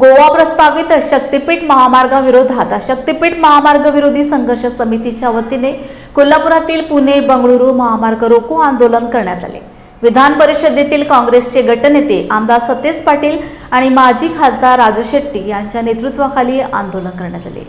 गोवा प्रस्तावित शक्तीपीठ महामार्गाविरोधात शक्तीपीठ महामार्ग विरोधी संघर्ष समितीच्या वतीने कोल्हापुरातील पुणे बंगळुरू महामार्ग रोको आंदोलन करण्यात आले. विधान परिषदेतील काँग्रेसचे गटनेते आमदार सतेज पाटील आणि माजी खासदार राजू शेट्टी यांच्या नेतृत्वाखाली आंदोलन करण्यात आले.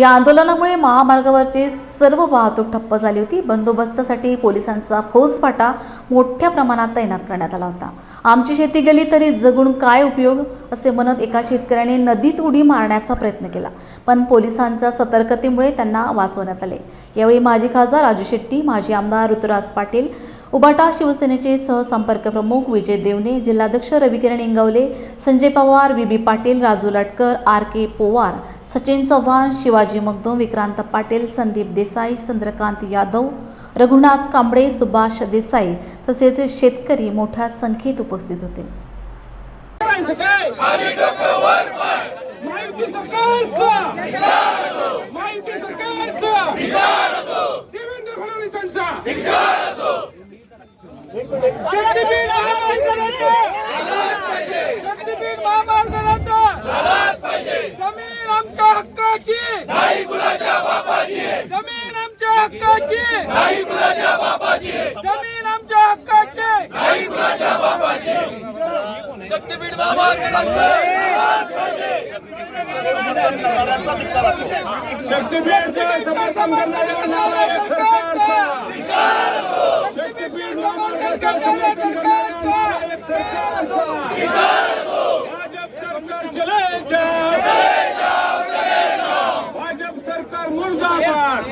या आंदोलनामुळे महामार्गावरची सर्व वाहतूक ठप्प झाली होती. बंदोबस्तासाठी पोलिसांचा फौजफाटा मोठ्या प्रमाणात तैनात करण्यात आला होता. आमची शेती गेली तरी जगून काय उपयोग? असे म्हणत एका शेतकऱ्याने नदीत उडी मारण्याचा प्रयत्न केला. पण पोलिसांच्या सतर्कतेमुळे त्यांना वाचवण्यात आले. यावेळी माजी खासदार राजू शेट्टी माजी आमदार ऋतुराज पाटील उबाटा शिवसेनेचे सहसंपर्क प्रमुख विजय देवणे जिल्हाध्यक्ष Ravikiran Ingawale Sanjay Pawar B B Patil Raju Latkar R K Powar Sachin Chavan Shivaji Magdum Vikrant Patil Sandeep Desai Chandrakant Yadav Raghunath Kamble Subhash Desai तसेच शेतकरी मोठ्या संख्येत उपस्थित होते. माहिती सरकारचा. माहिती सरकारचा. देवेंद्र फडणवीसांचा. शक्तीपीठ महामार्गानंतर शक्तीपीठ महामार्गानंतर जमीन आमच्या हक्काची. जमीन आमच्या हक्काची जमीन आमच्या हक्काची शक्तीपीठ शक्तीपीठ समर्थन करणाऱ्या सरकारचा शक्तीपीठ करणाऱ्या सरकारचा भाजप सरकार चले जाओ भाजप सरकार मुर्दाबाद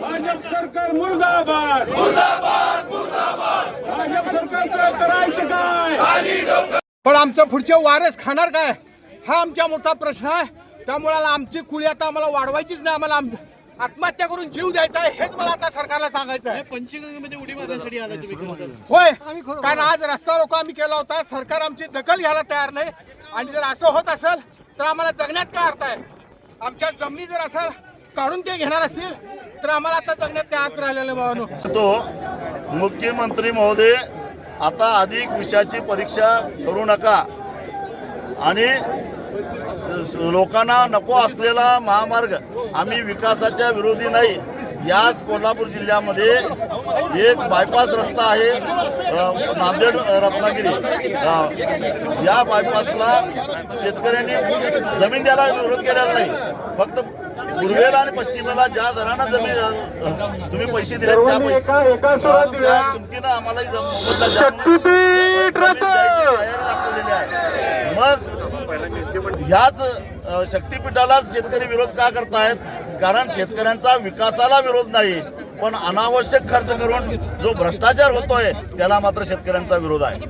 भाजप सरकार मुर्दाबाद भाजप पण आमचं पुढचे वारस खाणार काय? हा आमचा मोठा प्रश्न आहे. त्यामुळे आमची कुळी आता आम्हाला वाढवायचीच नाही. आम्हाला आम- आत्महत्या करून जीव द्यायचा आहे हेच मला आता सरकारला सांगायचं आहे पंचगंगेमध्ये उडी मारण्यासाठी. होय. कारण आज रस्ता रोको आम्ही केला होता. सरकार आमची दखल घ्यायला तयार नाही. आणि जर असं होत असेल तर आम्हाला जगण्यात काय अर्थ आहे? आमच्या जमिनी जर असं काढून ते घेणार असतील तर आम्हाला आता जगण्यात काय अर्थ राहिलेलं भावानो? तो मुख्यमंत्री महोदय आता अधिक विषयाची परीक्षा करू नका. आणि लोकांना नको असलेला महामार्ग. आम्ही विकासाच्या विरोधी नाही. याच कोल्हापूर जिल्ह्यामध्ये एक बायपास रस्ता आहे नांदेड रत्नागिरी. या बायपासला शेतकऱ्यांनी जमीन द्यायला विरोध केलेला नाही. फक्त पूर्वेला आणि पश्चिमेला ज्या दरानं जमीन तुम्ही पैसे दिले त्या पैसे त्या किमतीनं आम्हाला दाखवलेली आहे. मग ह्याच शक्तीपीठाला शेतकरी विरोध का करतायत? कारण शेतकऱ्यांचा विकासाला विरोध नाही पण अनावश्यक खर्च करून जो भ्रष्टाचार होतोय त्याला मात्र शेतकऱ्यांचा विरोध आहे.